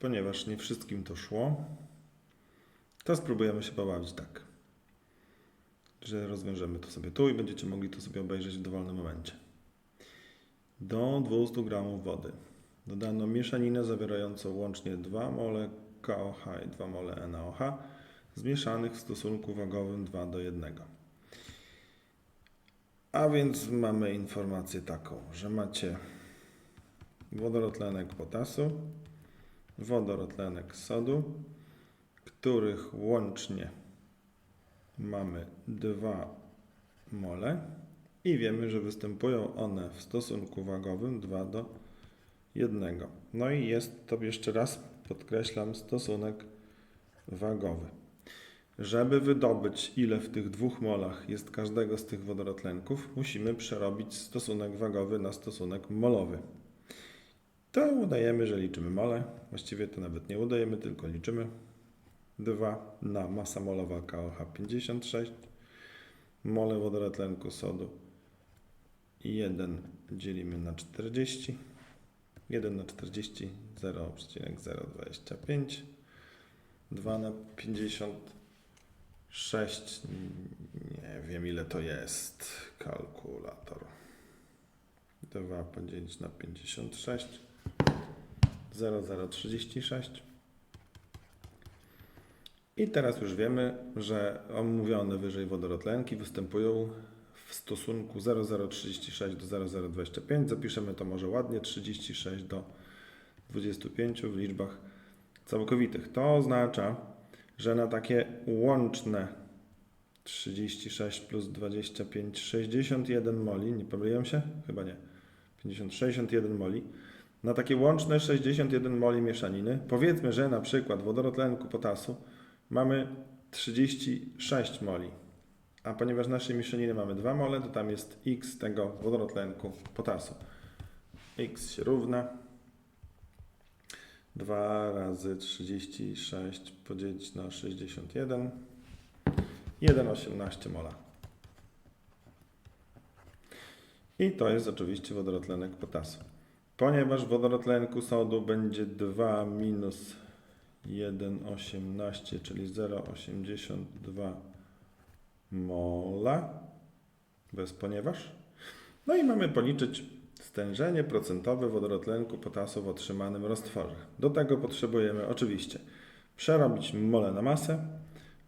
ponieważ nie wszystkim to szło, to spróbujemy się pobawić tak, że rozwiążemy to sobie tu i będziecie mogli to sobie obejrzeć w dowolnym momencie. Do 200 gramów wody dodano mieszaninę zawierającą łącznie 2 mole KOH i 2 mole NaOH zmieszanych w stosunku wagowym 2 do 1. A więc mamy informację taką, że macie wodorotlenek potasu, wodorotlenek sodu, których łącznie mamy 2 mole i wiemy, że występują one w stosunku wagowym 2 do 1. No i jest to jeszcze raz podkreślam stosunek wagowy. Żeby wydobyć ile w tych dwóch molach jest każdego z tych wodorotlenków, musimy przerobić stosunek wagowy na stosunek molowy. To udajemy, że liczymy mole. Właściwie to nawet nie udajemy, tylko liczymy. 2 na masa molowa KOH 56, mole wodorotlenku sodu. 1 dzielimy na 40, 1 na 40 0,025, 2 na 56, nie wiem ile to jest, kalkulator. 2 podzielić na 56, 0,036. I teraz już wiemy, że omówione wyżej wodorotlenki występują w stosunku 0,036 do 0,025. Zapiszemy to może ładnie 36 do 25 w liczbach całkowitych. To oznacza, że na takie łączne 36 plus 25, 61 moli, nie pomyliłem się? Chyba nie. 50, 61 moli. Na takie łączne 61 moli mieszaniny, powiedzmy, że na przykład wodorotlenku potasu mamy 36 moli. A ponieważ naszej mieszaniny mamy 2 mole, to tam jest x tego wodorotlenku potasu. x się równa 2 razy 36 podzielić na 61 1,18 mola. I to jest oczywiście wodorotlenek potasu. Ponieważ wodorotlenku sodu będzie 2 minus 1,18, czyli 0,82 mola, bez ponieważ. No i mamy policzyć stężenie procentowe wodorotlenku potasu w otrzymanym roztworze. Do tego potrzebujemy oczywiście przerobić mole na masę.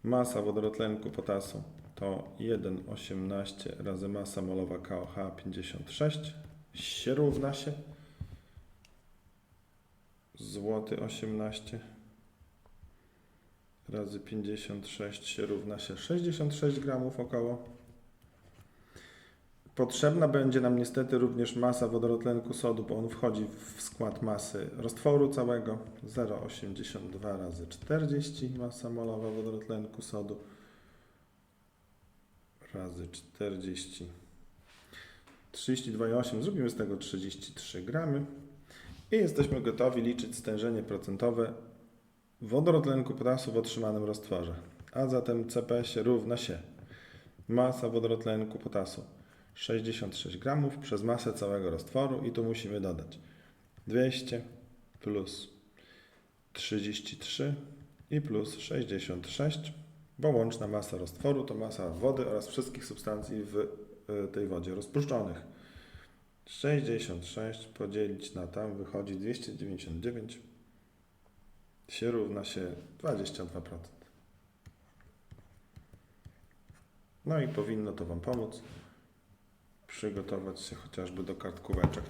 Masa wodorotlenku potasu to 1,18 razy masa molowa KOH 56 się równa się złoty 18 razy 56 się równa się 66 gramów około. Potrzebna będzie nam niestety również masa wodorotlenku sodu, bo on wchodzi w skład masy roztworu całego. 0,82 razy 40 masa molowa wodorotlenku sodu razy 40 32,8 zrobimy z tego 33 gramy i jesteśmy gotowi liczyć stężenie procentowe wodorotlenku potasu w otrzymanym roztworze. A zatem CP się równa się masa wodorotlenku potasu 66 gramów przez masę całego roztworu i tu musimy dodać 200 plus 33 i plus 66, bo łączna masa roztworu to masa wody oraz wszystkich substancji w y, tej wodzie rozpuszczonych. 66 podzielić na tam wychodzi 299 się równa się 22%. No i powinno to Wam pomóc przygotować się chociażby do kartkóweczek.